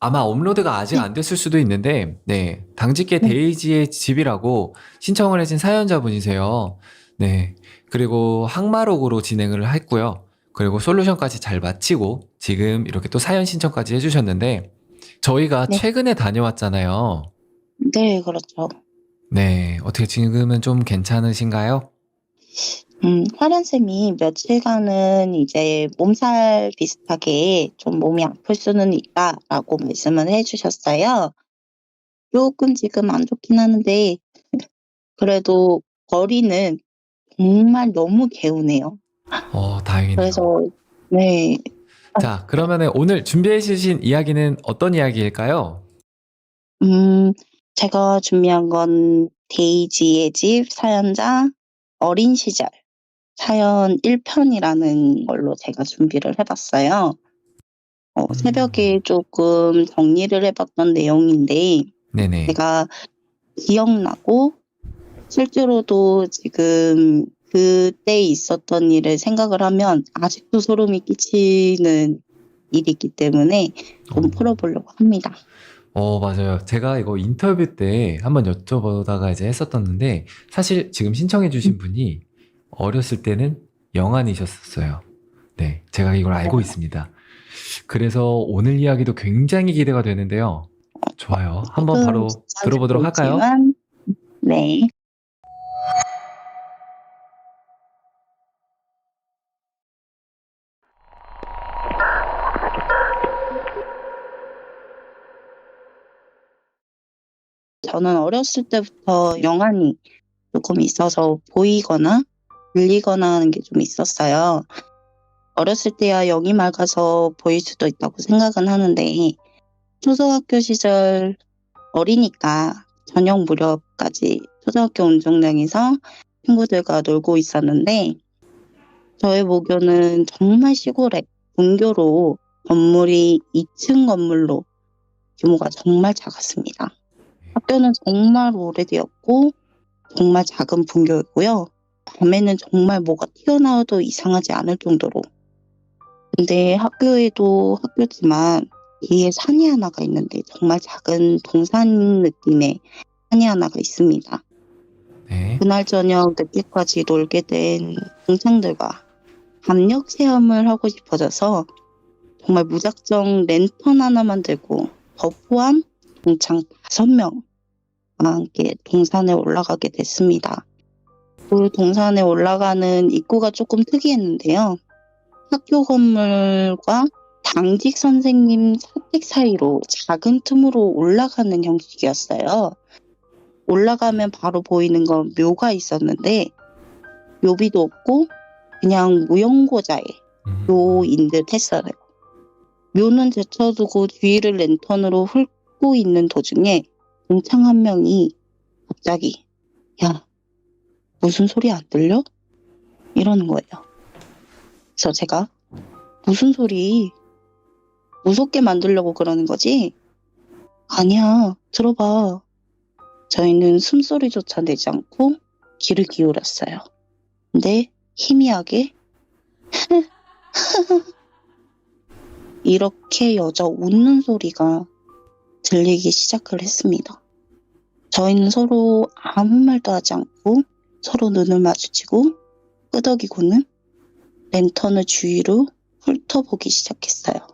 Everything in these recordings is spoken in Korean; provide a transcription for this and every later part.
아마 업로드가 아직 네. 안 됐을 수도 있는데, 네. 당직계 네. 데이지의 집이라고 신청을 해준 사연자분이세요. 네. 그리고 항마록으로 진행을 했고요. 그리고 솔루션까지 잘 마치고 지금 이렇게 또 사연 신청까지 해주셨는데, 저희가 네. 최근에 다녀왔잖아요. 네, 그렇죠. 네. 어떻게 지금은 좀 괜찮으신가요? 음, 화련쌤이 며칠간은 이제 몸살 비슷하게 좀 몸이 아플 수는 있다라고 말씀을 해 주셨어요. 조금 지금 안 좋긴 하는데, 그래도 거리는 정말 너무 개운해요. 어, 다행이네요. 그래서, 네, 자, 그러면은 오늘 준비해 주신 이야기는 어떤 이야기일까요? 음, 제가 준비한 건 데이지의 집 사연자 어린 시절 사연 1편이라는 걸로 제가 준비를 해봤어요. 어, 음. 새벽에 조금 정리를 해봤던 내용인데 네네. 제가 기억나고 실제로도 지금 그때 있었던 일을 생각을 하면 아직도 소름이 끼치는 일이기 때문에 좀 어. 풀어보려고 합니다. 어, 맞아요. 제가 이거 인터뷰 때 한번 여쭤보다가 이제 했었었는데, 사실 지금 신청해 주신 분이 어렸을 때는 영안이셨었어요. 네, 제가 이걸 알고 있습니다. 그래서 오늘 이야기도 굉장히 기대가 되는데요. 좋아요. 한번 바로 조금 들어보도록 할까요? 네. 저는 어렸을 때부터 영안이 조금 있어서 보이거나 들리거나 하는 게 좀 있었어요. 어렸을 때야 영이 맑아서 보일 수도 있다고 생각은 하는데 초등학교 시절 어리니까 저녁 무렵까지 초등학교 운동장에서 친구들과 놀고 있었는데 저의 모교는 정말 시골에 분교로 건물이 2층 건물로 규모가 정말 작았습니다. 학교는 정말 오래되었고 정말 작은 분교였고요. 밤에는 정말 뭐가 튀어나와도 이상하지 않을 정도로. 근데 학교에도 학교지만 뒤에 산이 하나가 있는데 정말 작은 동산 느낌의 산이 하나가 있습니다. 네. 그날 저녁 늦게까지 놀게 된 동창들과 밤역 체험을 하고 싶어져서 정말 무작정 랜턴 하나만 들고 저 포함 동창 다섯 명과 함께 동산에 올라가게 됐습니다. 그 동산에 올라가는 입구가 조금 특이했는데요. 학교 건물과 당직 선생님 사택 사이로 작은 틈으로 올라가는 형식이었어요. 올라가면 바로 보이는 건 묘가 있었는데 묘비도 없고 그냥 무용고자의 음. 묘인 듯 했어요. 묘는 제쳐두고 주위를 랜턴으로 훑고 있는 도중에 동창 한 명이 갑자기 야 무슨 소리 안 들려? 이러는 거예요. 그래서 제가 무슨 소리 무섭게 만들려고 그러는 거지? 아니야 들어봐. 저희는 숨소리조차 내지 않고 귀를 기울였어요. 근데 희미하게 이렇게 여자 웃는 소리가 들리기 시작을 했습니다. 저희는 서로 아무 말도 하지 않고 서로 눈을 마주치고 끄덕이고는 랜턴을 주위로 훑어보기 시작했어요.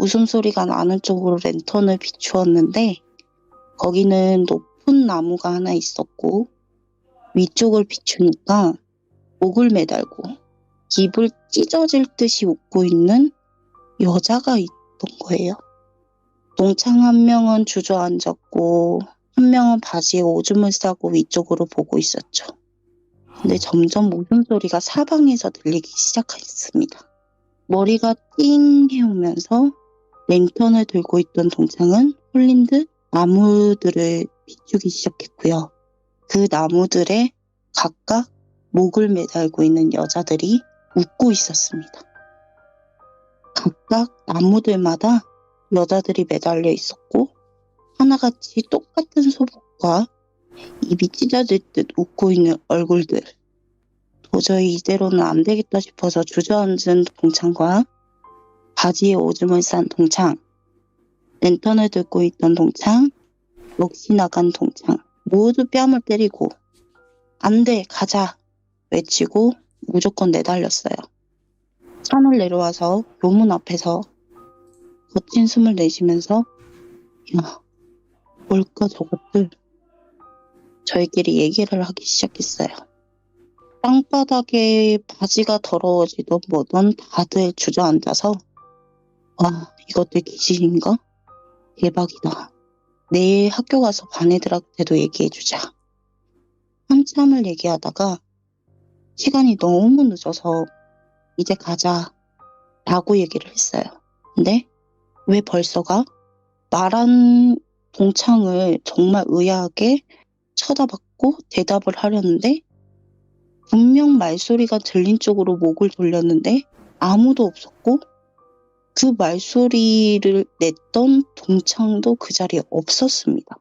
웃음소리가 나는 쪽으로 랜턴을 비추었는데 거기는 높은 나무가 하나 있었고 위쪽을 비추니까 목을 매달고 입을 찢어질 듯이 웃고 있는 여자가 있던 거예요. 동창 한 명은 주저앉았고 한 명은 바지에 오줌을 싸고 위쪽으로 보고 있었죠. 근데 점점 웃음소리가 사방에서 들리기 시작했습니다. 머리가 띵 해오면서 랜턴을 들고 있던 동창은 홀린 듯 나무들을 비추기 시작했고요. 그 나무들에 각각 목을 매달고 있는 여자들이 웃고 있었습니다. 각각 나무들마다 여자들이 매달려 있었고 하나같이 똑같은 소복과 입이 찢어질 듯 웃고 있는 얼굴들. 도저히 이대로는 안 되겠다 싶어서 주저앉은 동창과 바지에 오줌을 싼 동창, 랜턴을 들고 있던 동창, 넋이 나간 동창 모두 뺨을 때리고 안 돼, 가자 외치고 무조건 내달렸어요. 산을 내려와서 교문 앞에서 거친 숨을 내쉬면서 야, 뭘까 저것들 저희끼리 얘기를 하기 시작했어요. 땅바닥에 바지가 더러워지던 뭐던 다들 주저앉아서 와 이것들 귀신인가? 대박이다. 내일 학교 가서 반 애들한테도 얘기해주자. 한참을 얘기하다가 시간이 너무 늦어서 이제 가자 라고 얘기를 했어요. 근데 왜 벌써 가? 말한 동창을 정말 의아하게 쳐다봤고 대답을 하려는데 분명 말소리가 들린 쪽으로 목을 돌렸는데 아무도 없었고 그 말소리를 냈던 동창도 그 자리에 없었습니다.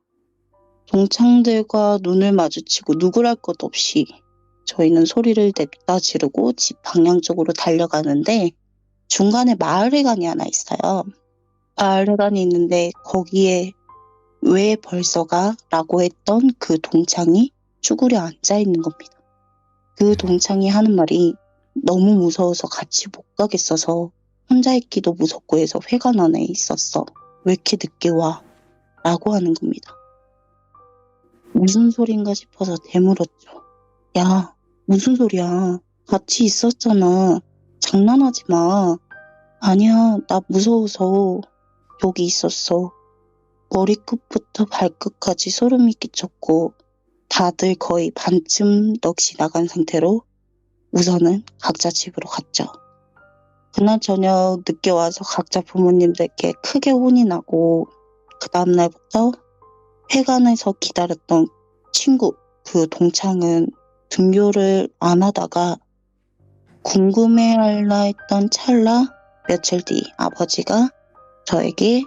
동창들과 눈을 마주치고 누구랄 것 없이 저희는 소리를 냈다 지르고 집 방향 쪽으로 달려가는데 중간에 마을회관이 하나 있어요. 마을회관이 있는데 거기에 왜 벌써 가? 라고 했던 그 동창이 쭈그려 앉아 있는 겁니다. 그 동창이 하는 말이 너무 무서워서 같이 못 가겠어서 혼자 있기도 무섭고 해서 회관 안에 있었어. 왜 이렇게 늦게 와? 라고 하는 겁니다. 무슨 소린가 싶어서 되물었죠. 야, 무슨 소리야. 같이 있었잖아. 장난하지 마. 아니야, 나 무서워서 여기 있었어. 머리끝부터 발끝까지 소름이 끼쳤고 다들 거의 반쯤 넋이 나간 상태로 우선은 각자 집으로 갔죠. 그날 저녁 늦게 와서 각자 부모님들께 크게 혼이 나고 그 다음날부터 회관에서 기다렸던 친구 그 동창은 등교를 안 하다가 궁금해할라 했던 찰나 며칠 뒤 아버지가 저에게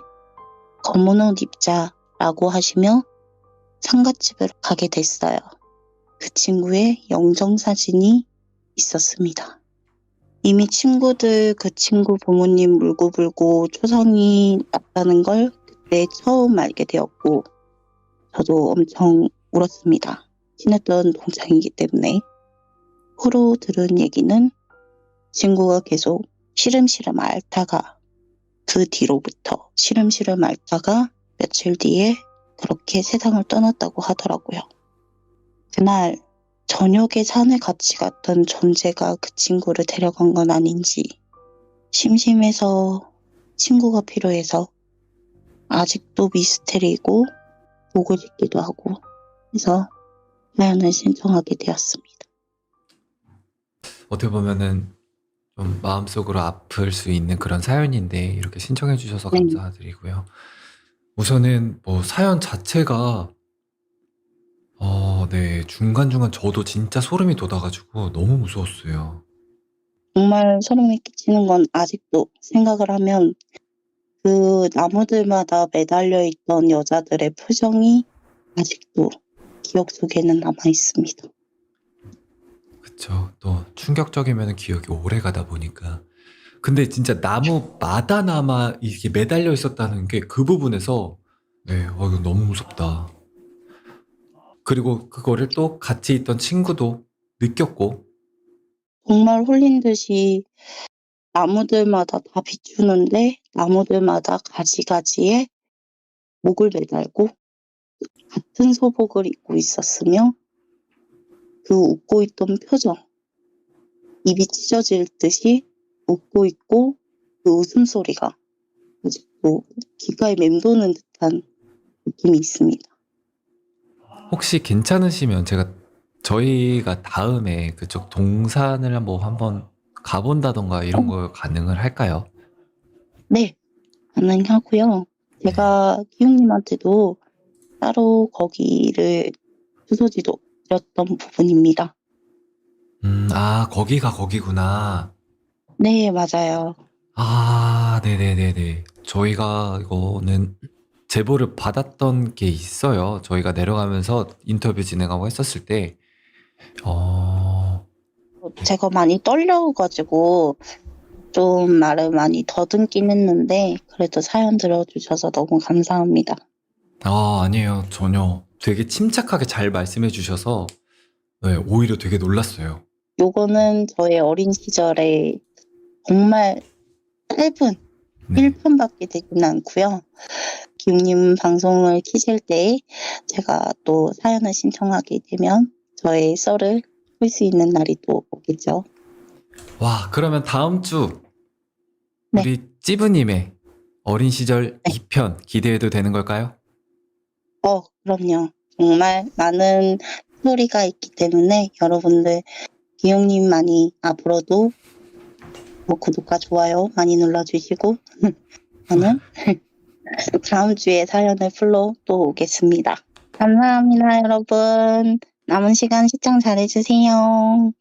검은 옷 입자라고 하시며 상갓집을 가게 됐어요. 그 친구의 영정사진이 있었습니다. 이미 친구들 그 친구 부모님 울고불고 초상이 났다는 걸 그때 처음 알게 되었고 저도 엄청 울었습니다. 친했던 동창이기 때문에 후로 들은 얘기는 친구가 계속 시름시름 앓다가 그 뒤로부터 시름시름 앓다가 며칠 뒤에 그렇게 세상을 떠났다고 하더라고요. 그날 저녁에 산에 같이 갔던 존재가 그 친구를 데려간 건 아닌지 심심해서 친구가 필요해서 아직도 미스테리고 보고 싶기도 하고 해서 사연을 신청하게 되었습니다. 어떻게 보면은 좀 마음속으로 아플 수 있는 그런 사연인데 이렇게 신청해 주셔서 네. 감사드리고요. 우선은 뭐 사연 자체가 어, 네, 중간중간 저도 진짜 소름이 돋아 가지고 너무 무서웠어요. 정말 소름이 끼치는 건 아직도 생각을 하면 그 나무들마다 매달려 있던 여자들의 표정이 아직도 기억 속에는 남아 있습니다. 충격적이면 기억이 오래 가다 보니까. 근데 진짜 나무마다나마 이게 매달려 있었다는 게 그 부분에서 네, 어, 이거 너무 무섭다. 그리고 그거를 또 같이 있던 친구도 느꼈고, 정말 홀린 듯이 나무들마다 다 비추는데 나무들마다 가지가지에 목을 매달고 같은 소복을 입고 있었으며 그 웃고 있던 표정 입이 찢어질 듯이 웃고 있고 그 웃음소리가 아직도 귓가에 맴도는 듯한 느낌이 있습니다. 혹시 괜찮으시면 제가 저희가 다음에 그쪽 동산을 한번 한번 가본다던가 이런 거 가능을 할까요? 네, 가능하고요. 제가 기웅님한테도 따로 거기를 주소지도 드렸던 부분입니다. 음, 아, 거기가 거기구나. 네, 맞아요. 아, 네네네네. 저희가 이거는 제보를 받았던 게 있어요. 저희가 내려가면서 인터뷰 진행하고 했었을 때, 어, 제가 많이 떨려 가지고 좀 말을 많이 더듬긴 했는데 그래도 사연 들어주셔서 너무 감사합니다. 아, 아니에요. 전혀. 되게 침착하게 잘 말씀해 주셔서 네, 오히려 되게 놀랐어요. 요거는 저의 어린 시절에 정말 짧은 네. 1편밖에 되진 않고요. 기웅님 방송을 키실 때 제가 또 사연을 신청하게 되면 저의 썰을 풀 수 있는 날이 또 오겠죠. 와, 그러면 다음 주 네. 우리 찌부님의 어린 시절 네. 2편 기대해도 되는 걸까요? 어, 그럼요. 정말 많은 스토리가 있기 때문에 여러분들 기용님만이 앞으로도 뭐 구독과 좋아요 많이 눌러주시고 저는 다음 주에 사연을 풀러 또 오겠습니다. 감사합니다, 여러분. 남은 시간 시청 잘해주세요.